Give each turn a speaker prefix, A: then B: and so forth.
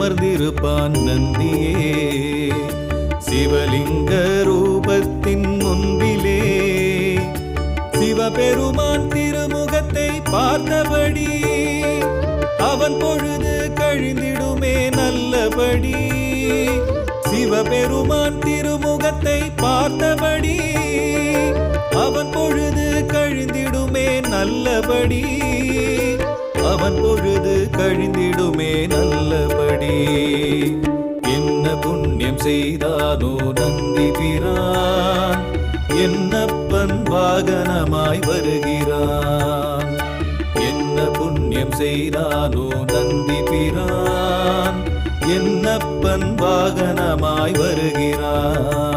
A: அமர்ந்திருப்பான் நந்தியே. சிவலிங்க ரூபத்தின் முன்பிலே. சிவபெருமான் திருமுகத்தை பார்த்தபடி அவன் பொழுது கழிந்திடுமே நல்லபடி. சிவபெருமான் திருமுகத்தை பார்த்தபடி அவன் பொழுது கழிந்திடுமே நல்லபடி. அவன் பொழுது கழிந்திடுமே புண்ணியம் செய்தானோ நந்தி பிரான் என்னப்பன் வாகனமாய் வருகிறான். என்ன புண்ணியம் செய்தானோ நந்தி பிரான் என்னப்பன் வாகனமாய் வருகிறான்.